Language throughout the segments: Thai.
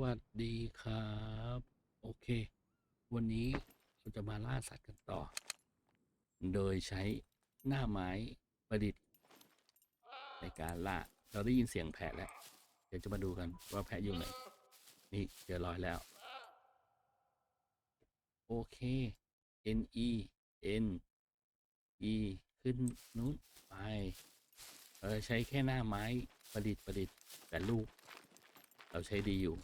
วัสดีครับ โอเค วันนี้เราจะมาล่าสัตว์กันต่อ โดยใช้หน้าไม้ประดิษฐ์ในการล่า เราได้ยินเสียงแพะแล้ว เดี๋ยวจะมาดูกันว่าแพะอยู่ไหน นี่เจอรอยแล้ว โอเค N E N E ขึ้นนู้นไปเออใช้แค่หน้าไม้ประดิษฐ์ประดิษฐ์แต่ลูก เราใช้ดีอยู่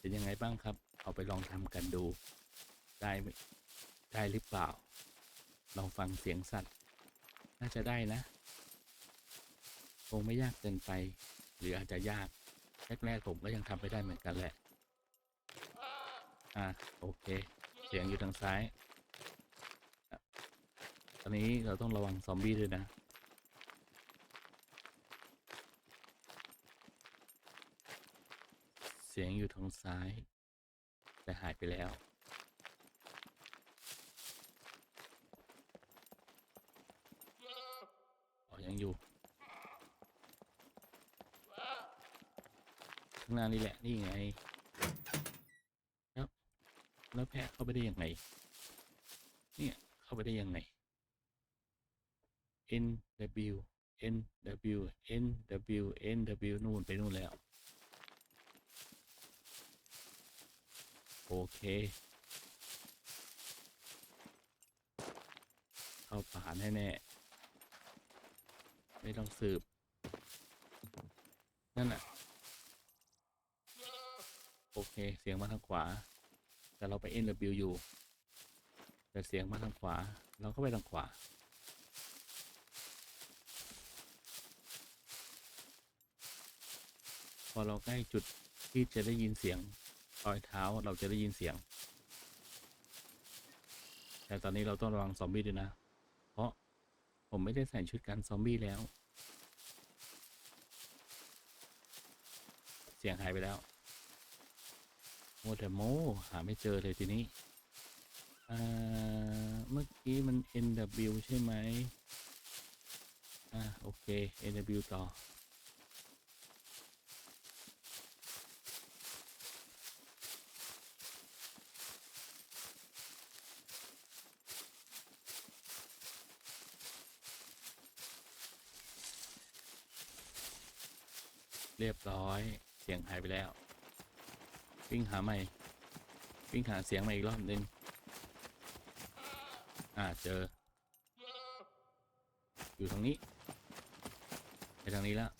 เป็นยังไงบ้างครับ เอาไปลองทำกันดู ได้ได้หรือเปล่า ลองฟังเสียงสัตว์ น่าจะได้นะ คงไม่ยากเกินไป หรืออาจจะยาก แรกๆผมก็ยังทำไม่ได้เหมือนกันแหละ อะโอเค เสียงอยู่ทางซ้าย ตอนนี้เราต้องระวังซอมบี้ด้วยนะ สียงอยู่ทางซ้าย แต่หายไปแล้ว อ๋อ ยังอยู่ ข้างหน้านี่แหละ นี่ไง แล้ว แล้วแพะเข้าไปได้ยังไง เนี่ย เข้าไปได้ยังไง N W N W N W N W นู่นไปนู่นแล้ว โอเค เข้าป่าแน่ๆไม่ต้องสืบ นั่นน่ะ โอเค เสียงมาทางขวา แต่เราไป NW อยู่ แต่เสียงมาทางขวา เราก็ไปทางขวาพอเราใกล้จุดที่จะได้ยินเสียง รอยเท้าเราจะได้ยินเสียง แต่ตอนนี้เราต้องระวังซอมบี้ด้วยนะ เพราะผมไม่ได้ใส่ชุดกันซอมบี้แล้ว เสียงหายไปแล้วโมแต่โมหาไม่เจอเลยทีนี้เมื่อกี้มัน NW ใช่ไหมอ่าโอเค NW ต่อ เรียบร้อย เสียงหายไปแล้ว วิ่งหาใหม่ วิ่งหาเสียงใหม่อีกรอบหนึ่งอ่าเจอ อยู่ทางนี้ ไปทางนี้แล้ว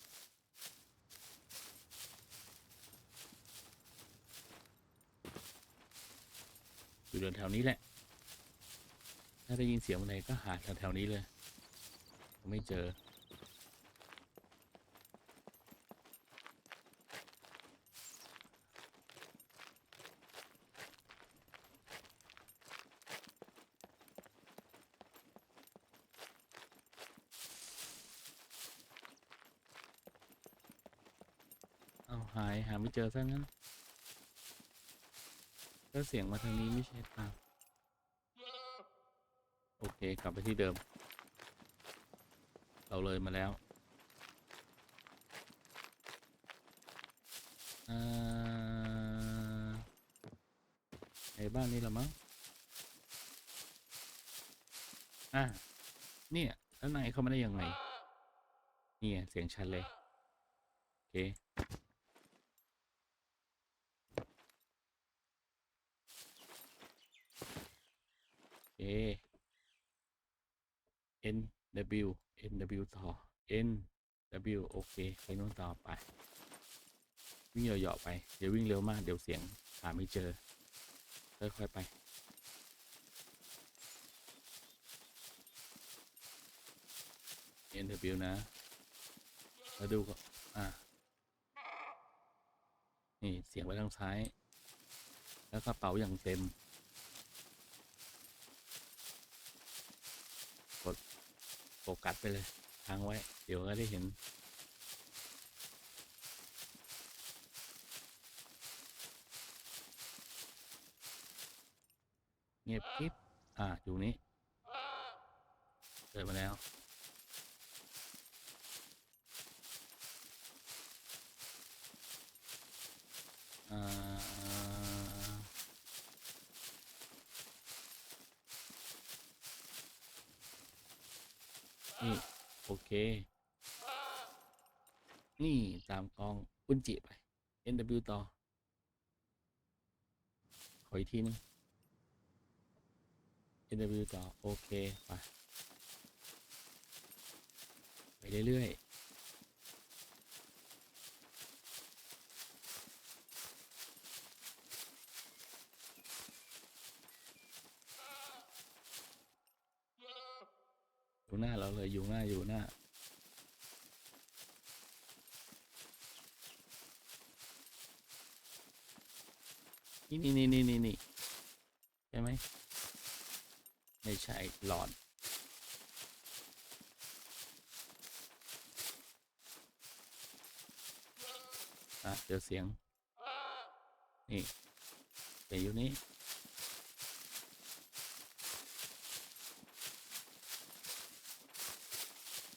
อยู่แถวนี้แหละ ถ้าได้ยินเสียงอะไรก็หาแถวๆนี้เลย ไม่เจอ หายหาไม่เจอซะงั้นก็เสียงมาทางนี้ไม่ใช่เปล่าโอเค กลับไปที่เดิม เราเลยมาแล้วอในบ้านนี้ละมั้งอะเนี่ยแล้วนายเข้ามาได้ยังไงนี่ไงเสียงชัดเลย โอเค โอเค N W N W ต่อ N W โอเคไปนู่นต่อไป วิ่งเหยาะๆไป เดี๋ยววิ่งเร็วมาก เดี๋ยวเสียงหาไม่เจอ ค่อยๆไป N W นะแล้วดูก็อะนี่ เสียงไปทางซ้าย แล้วกระเป๋าอย่างเต็ม กด โฟกัสไปเลยค้างไว้ เดี๋ยวก็ได้เห็น เงียบคลิปอ่า อยู่นี้เจอมาแล้วอ่านี่ โอเค นี่ตามกองอุนจิไป NW ต่อ ขออีกทีนึง NW ต่อ โอเค ไป ไปเรื่อยๆอยู่หน้าเราเลย อยู่หน้าอยู่หน้านี่นี่นี่นี่นี่ใช่ไหมไม่ใช่หลอนอะเจอเสียง นี่เสียงอยู่นี่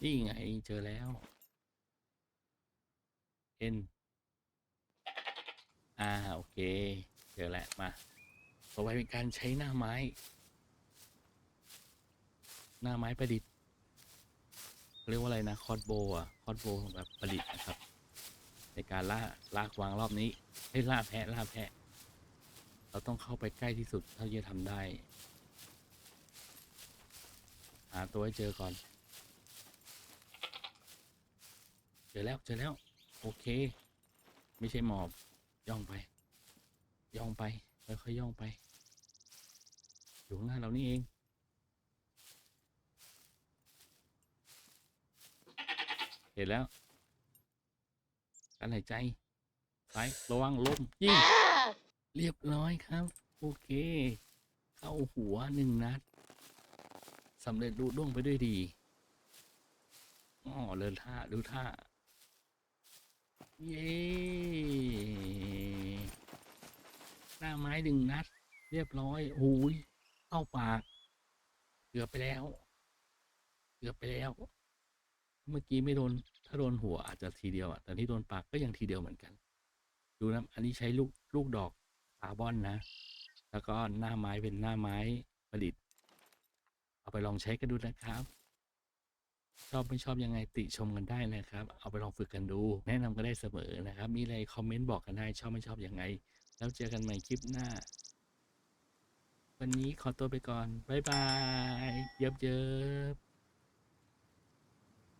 นี่ไงเจอแล้ว N อ่าโอเค เจอแล้วมาต่อไปเป็นการใช้หน้าไม้ หน้าไม้ประดิษฐ์เรียกว่าอะไรนะคอร์ดโบอะคอร์ดโบแบบประดิษฐ์นะครับ ในการล่าลากวางรอบนี้ให้ล่าแพะล่าแพะ เราต้องเข้าไปใกล้ที่สุดเท่าที่จะทำได้ หาตัวให้เจอก่อน เจอแล้วเจอแล้ว โอเค ไม่ใช่หมอบ ย่องไป ย่องไปค่อยๆย่องไป อยู่ข้างหน้าเรานี่เอง เห็นแล้วการหายใจไประวังลมยิงเรียบร้อยครับ โอเค เข้าหัวหนึ่งนัดสำเร็จรูด้วงไปด้วยดีอ๋อเดินท่าดูท่า เย้หน้าไม้หนึ่งนัด เรียบร้อยโอ้ยเข้าปาก เกือบไปแล้ว เกือบไปแล้ว เมื่อกี้ไม่โดน ถ้าโดนหัวอาจจะทีเดียวอะแต่ที่โดนปากก็ยังทีเดียวเหมือนกัน ดูนะ อันนี้ใช้ลูกลูกดอกคาร์บอนนะ แล้วก็หน้าไม้เป็นหน้าไม้ประดิษฐ์เอาไปลองใช้กันดูนะครับ ชอบไม่ชอบยังไงติชมกันได้นะครับ เอาไปลองฝึกกันดู แนะนำก็ได้เสมอนะครับ มีอะไรคอมเมนต์บอกกันได้ชอบไม่ชอบยังไง แล้วเจอกันใหม่คลิปหน้า วันนี้ขอตัวไปก่อน บ๊ายบาย เยิบเยิบ